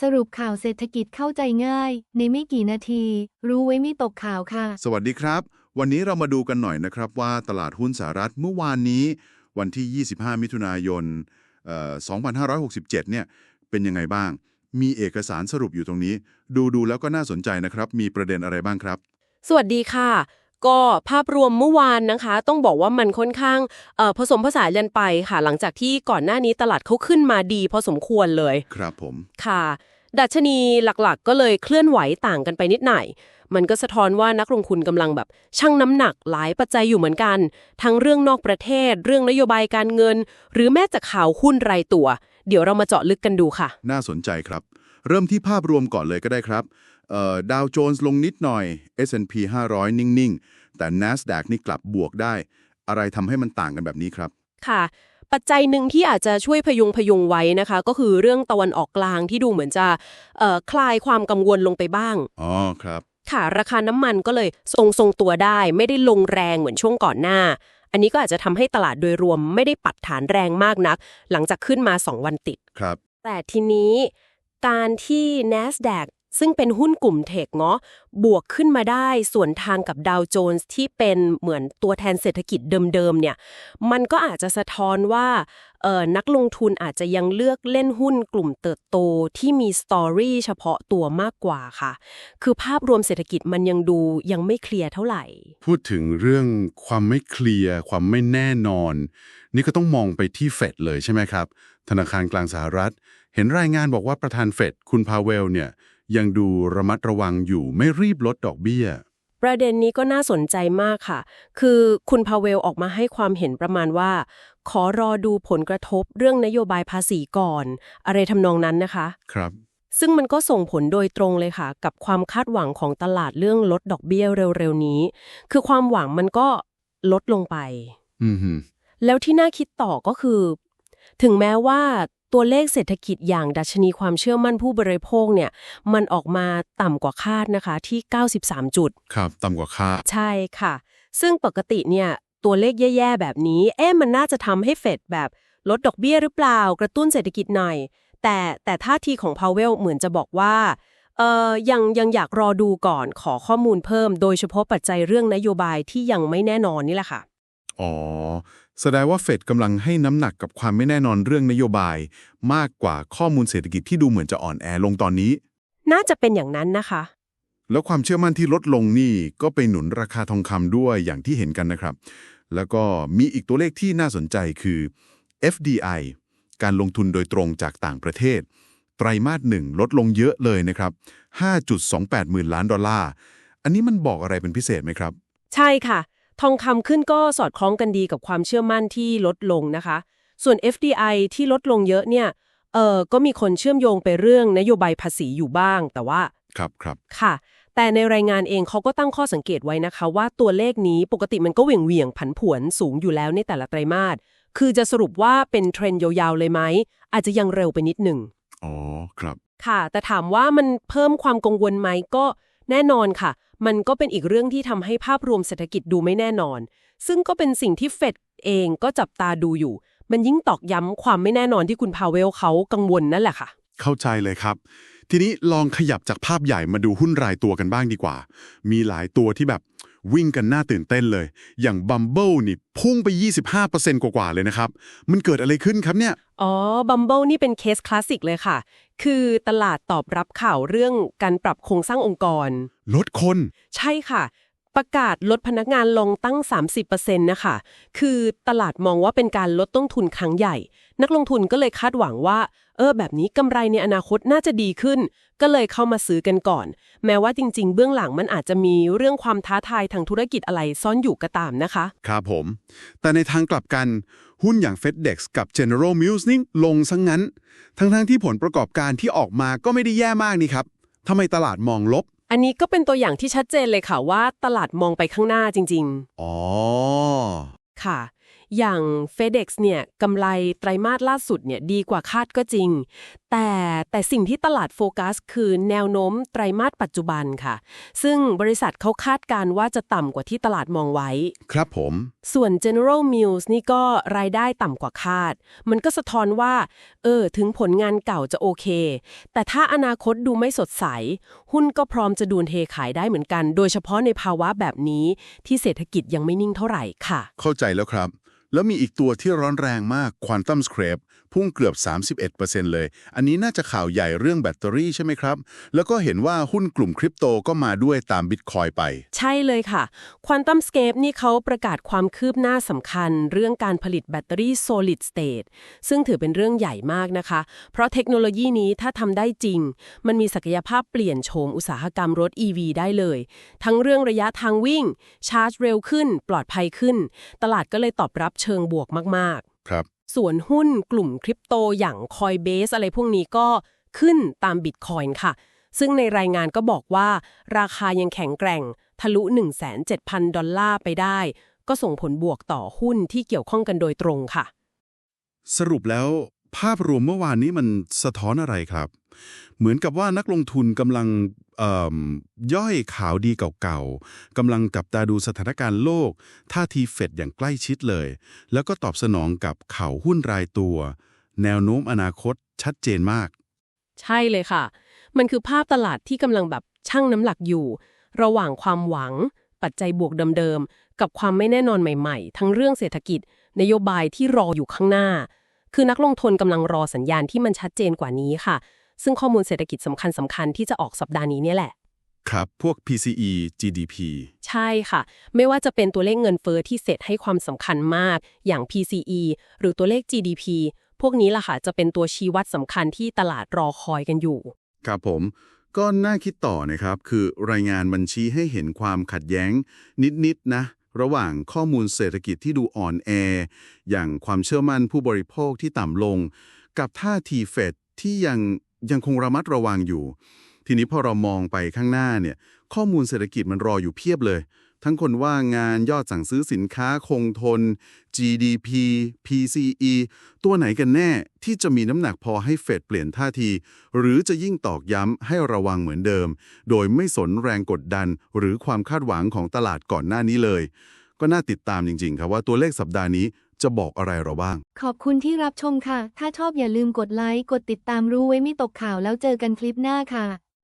สรุปข่าวเศรษฐกิจเข้าใจง่าย ในไม่กี่นาที รู้ไว้ไม่ตกข่าวค่ะ สวัสดีครับ วันนี้เรามาดูกันหน่อยนะครับว่าตลาดหุ้นสหรัฐเมื่อวานนี้ วันที่ 25 มิถุนายนเอ่อ2567 เนี่ยเป็นยังไงบ้าง มีเอกสารสรุปอยู่ตรงนี้ ดูดูแล้วก็น่าสนใจนะครับ มีประเด็นอะไรบ้างครับ สวัสดีค่ะ ก็ภาพรวมเมื่อวานนะคะ ต้องบอกว่ามันค่อนข้างเอ่อผสมผสานกันไปค่ะ หลังจากที่ก่อนหน้านี้ตลาดเขาขึ้นมาดีพอสมควรเลย ครับผม ค่ะ ดัชนีหลักๆ ก็เลยเคลื่อนไหวต่างกันไปนิดหน่อย มันก็สะท้อนว่านักลงทุนกำลังแบบชั่งน้ำหนักหลายปัจจัยอยู่เหมือนกัน ทั้งเรื่องนอกประเทศ เรื่องนโยบายการเงิน หรือแม้แต่ข่าวหุ้นรายตัว เดี๋ยวเรามาเจาะลึกกันดูค่ะ น่าสนใจครับ เริ่มที่ภาพรวมก่อนเลยก็ได้ครับดาวโจนส์ลงนิดหน่อย S&P 500 นิ่ง ๆ แต่ NASDAQ นี่กลับบวกได้ อะไรทำให้มันต่างกันแบบนี้ครับ ค่ะ ปัจจัยหนึ่งที่อาจจะช่วยพยุงพยุงไว้นะคะ ก็คือเรื่องตะวันออกกลางที่ดูเหมือนจะเอ่อคลายความกังวลลงไปบ้างอ๋อครับค่ะราคาน้ำมันก็เลยทรงทรงตัวได้ ไม่ได้ลงแรงเหมือนช่วงก่อนหน้า อันนี้ก็อาจจะทำให้ตลาดโดยรวมไม่ได้ปัดฐานแรงมากนัก หลังจากขึ้นมา 2 วันติดครับ แต่ทีนี้การที่ NASDAQ ซึ่งเป็นหุ้นกลุ่มเทคเนาะบวกขึ้นมาได้ส่วนทางกับดาวโจนส์ที่เป็นเหมือนตัวแทนเศรษฐกิจเดิมๆเนี่ยมันก็อาจจะสะท้อนว่าเออนักลงทุนอาจจะยังเลือกเล่นหุ้นกลุ่มเติบโตที่มีสตอรี่เฉพาะตัวมากกว่าค่ะ คือภาพรวมเศรษฐกิจมันยังดูยังไม่เคลียร์เท่าไหร่ พูดถึงเรื่องความไม่เคลียร์ ความไม่แน่นอน นี่ก็ต้องมองไปที่เฟดเลยใช่ไหมครับ ธนาคารกลางสหรัฐ เห็นรายงานบอกว่าประธานเฟดคุณพาเวลเนี่ย ยังดูระมัดระวังอยู่ไม่รีบลดดอกเบี้ย ประเด็นนี้ก็น่าสนใจมากค่ะ คือคุณพาเวลออกมาให้ความเห็นประมาณว่า ขอรอดูผลกระทบเรื่องนโยบายภาษีก่อน อะไรทำนองนั้นนะคะ ครับ ซึ่งมันก็ส่งผลโดยตรงเลยค่ะ กับความคาดหวังของตลาดเรื่องลดดอกเบี้ยเร็วๆนี้ คือความหวังมันก็ลดลงไป อืมฮึแล้วที่น่าคิดต่อก็คือ ถึงแม้ว่า ตัวเลขเศรษฐกิจอย่างดัชนีความเชื่อมั่นผู้บริโภคเนี่ยมันออกมาต่ำกว่าคาดนะคะที่ 93 จุด ครับต่ำกว่าคาด ใช่ค่ะ ซึ่งปกติเนี่ยตัวเลขแย่ๆแบบนี้ เอ๊ะมันน่าจะทำให้เฟดแบบลดดอกเบี้ยหรือเปล่ากระตุ้นเศรษฐกิจหน่อย แต่แต่ท่าทีของพาวเวลเหมือนจะบอกว่าเอ่อยังยังอยากรอดูก่อนขอข้อมูลเพิ่ม โดยเฉพาะปัจจัยเรื่องนโยบายที่ยังไม่แน่นอนนี่แหละค่ะ อ๋อ แสดงว่าเฟดกำลังให้น้ำหนักกับความไม่แน่นอนเรื่องนโยบาย มากกว่าข้อมูลเศรษฐกิจที่ดูเหมือนจะอ่อนแอลงตอนนี้ น่าจะเป็นอย่างนั้นนะคะ แล้วความเชื่อมั่นที่ลดลงนี่ก็ไปหนุนราคาทองคำด้วยอย่างที่เห็นกันนะครับ แล้วก็มีอีกตัวเลขที่น่าสนใจคือ FDI การลงทุนโดยตรงจากต่างประเทศ ไตรมาสหนึ่งลดลงเยอะเลยนะครับ 5.28หมื่นล้านดอลลาร์ อันนี้มันบอกอะไรเป็นพิเศษไหมครับ ใช่ค่ะ ทองคำขึ้นก็สอดคล้องกันดีกับความเชื่อมั่นที่ลดลงนะคะ ส่วน FDI ที่ลดลงเยอะเนี่ย เออก็มีคนเชื่อมโยงไปเรื่องนโยบายภาษีอยู่บ้าง แต่ว่า ครับครับ ค่ะ แต่ในรายงานเองเขาก็ตั้งข้อสังเกตไว้นะคะ ว่าตัวเลขนี้ปกติมันก็เหวี่ยงเวียงๆผันผวนสูงอยู่แล้วในแต่ละไตรมาส คือจะสรุปว่าเป็นเทรนด์ยาวๆเลยไหม อาจจะยังเร็วไปนิดหนึ่ง อ๋อ ครับ ค่ะ แต่ถามว่ามันเพิ่มความกังวลไหมก็ แน่นอนค่ะ มันก็เป็นอีกเรื่องที่ทำให้ภาพรวมเศรษฐกิจดูไม่แน่นอน ซึ่งก็เป็นสิ่งที่เฟดเองก็จับตาดูอยู่ มันยิ่งตอกย้ำความไม่แน่นอนที่คุณพาเวลเขากังวลนั่นแหละค่ะ เข้าใจเลยครับ ทีนี้ลองขยับจากภาพใหญ่มาดูหุ้นรายตัวกันบ้างดีกว่า มีหลายตัวที่แบบ วิ่งกันน่าตื่นเต้นเลย อย่าง Bumble นี่พุ่งไป 25%กว่าๆเลยนะครับ มันเกิดอะไรขึ้นครับเนี่ย อ๋อ Bumble นี่เป็นเคสคลาสสิกเลยค่ะ คือตลาดตอบรับข่าวเรื่องการปรับโครงสร้างองค์กร ลดคน ใช่ค่ะ ประกาศลดพนักงานลงตั้ง 30%นะคะคือตลาดมองว่าเป็นการลดต้นทุนครั้งใหญ่ นักลงทุนก็เลยคาดหวังว่า เออ แบบนี้กำไรในอนาคตน่าจะดีขึ้น ก็เลยเข้ามาซื้อกันก่อน แม้ว่าจริง ๆ เบื้องหลังมันอาจจะมีเรื่องความท้าทายทางธุรกิจอะไรซ่อนอยู่ก็ตามนะคะ ครับผม แต่ในทางกลับกันหุ้นอย่าง FedEx กับ General Mills นี่ลงซะงงั้น ทั้งๆที่ผลประกอบการที่ออกมาก็ไม่ได้แย่มากนี่ครับทำไมตลาดมองลบ อันนี้ก็เป็นตัวอย่างที่ชัดเจนเลยค่ะว่าตลาดมองไปข้างหน้าจริง ๆ อ๋อ ค่ะ อย่าง FedEx เนี่ยกำไรไตรมาสล่าสุดเนี่ยดีกว่าคาดก็จริง แต่แต่สิ่งที่ตลาดโฟกัส คือแนวโน้มไตรมาสปัจจุบันค่ะ ซึ่งบริษัทเขาคาดการณ์ว่าจะต่ำกว่าที่ตลาดมองไว้ ครับผม ส่วน General Mills นี่ก็รายได้ต่ำกว่าคาด มันก็สะท้อนว่า เออ ถึงผลงานเก่าจะโอเค แต่ถ้าอนาคตดูไม่สดใส หุ้นก็พร้อมจะดูนเทขายได้เหมือนกัน โดยเฉพาะในภาวะแบบนี้ที่เศรษฐกิจยังไม่นิ่งเท่าไหร่ค่ะ เข้าใจแล้วครับ แล้วมีอีกตัวที่ร้อนแรงมาก Quantum Scrape พุ่งเกือบ 31%เลย อันนี้น่าจะข่าวใหญ่เรื่องแบตเตอรี่ใช่ไหมครับ แล้วก็เห็นว่าหุ้นกลุ่มคริปโตก็มาด้วยตามบิตคอยไป ใช่เลยค่ะ Quantum Scape นี่เขาประกาศความคืบหน้าสำคัญ เรื่องการผลิตแบตเตอรี่ solid state ซึ่งถือเป็นเรื่องใหญ่มากนะคะ เพราะเทคโนโลยีนี้ถ้าทำได้จริง มันมีศักยภาพเปลี่ยนโฉมอุตสาหกรรมรถ EV ได้เลย ทั้งเรื่องระยะทางวิ่ง ชาร์จเร็วขึ้น ปลอดภัยขึ้น ตลาดก็เลยตอบรับเชิงบวกมากๆ ครับ ส่วนหุ้นกลุ่มคริปโตอย่าง Coinbase อะไรพวกนี้ก็ขึ้นตามบิตคอยน์ค่ะ ซึ่งในรายงานก็บอกว่า ราคายังแข็งแกร่ง ทะลุ 1,700,000ดอลลาร์ไปได้ ก็ส่งผลบวกต่อหุ้นที่เกี่ยวข้องกันโดยตรงค่ะ สรุปแล้ว ภาพรวมเมื่อวานนี้มันสะท้อนอะไรครับ เหมือนกับว่านักลงทุนกำลังย่อยข่าวดีเก่าๆกำลังจับตาดูสถานการณ์โลก ท่าทีเฟดอย่างใกล้ชิดเลย แล้วก็ตอบสนองกับข่าวหุ้นรายตัว แนวโน้มอนาคตชัดเจนมาก ใช่เลยค่ะ มันคือภาพตลาดที่กำลังแบบชั่งน้ำหนักอยู่ ระหว่างความหวัง ปัจจัยบวกเดิมๆ กับความไม่แน่นอนใหม่ๆ ทั้งเรื่องเศรษฐกิจ นโยบายที่รออยู่ข้างหน้า คือนักลงทุนกำลังรอสัญญาณที่มันชัดเจนกว่านี้ค่ะ ซึ่งข้อมูลเศรษฐกิจสำคัญสคัญๆที่จะออกสัปดาห์นี้เนี่ยแหละ ครับ พวก PCE GDP ใช่ค่ะ ไม่ว่าจะเป็นตัวเลขเงินเฟอ้อที่เสร็จให้ความสำคัญมาก อย่าง PCE หรือตัวเลข GDP พวกนี้ล่ะค่ะจะเป็นตัวชี้วัดสำคัญที่ตลาดรอคอยกันอยู่ ครับผมก็น่าคิดต่อนะครับ คือรายงานบัญชีให้เห็นความขัดแย้ง นิดๆนะ ระหว่างข้อมูลเศรษฐกิจที่ดูอ่อนแอ อย่างความเชื่อมั่นผู้บริโภคที่ต่ำลง กับท่าทีเฟดที่ยังยังคงระมัดระวังอยู่ ทีนี้พอเรามองไปข้างหน้าเนี่ยข้อมูลเศรษฐกิจมันรออยู่เพียบเลย ทั้งคนว่างงานยอดสั่งซื้อสินค้าคงทน GDP PCE ตัวไหนกันแน่ที่จะมีน้ำหนักพอให้เฟดเปลี่ยนท่าที หรือจะยิ่งตอกย้ำให้ระวังเหมือนเดิม โดยไม่สนแรงกดดัน หรือความคาดหวังของตลาดก่อนหน้านี้เลย ก็น่าติดตามจริง ๆ ครับว่าตัวเลขสัปดาห์นี้จะบอกอะไรเราบ้าง ขอบคุณที่รับชมค่ะ ถ้าชอบอย่าลืมกดไลค์ กดติดตามรู้ไว้ไม่ตกข่าวแล้วเจอกันคลิปหน้าค่ะ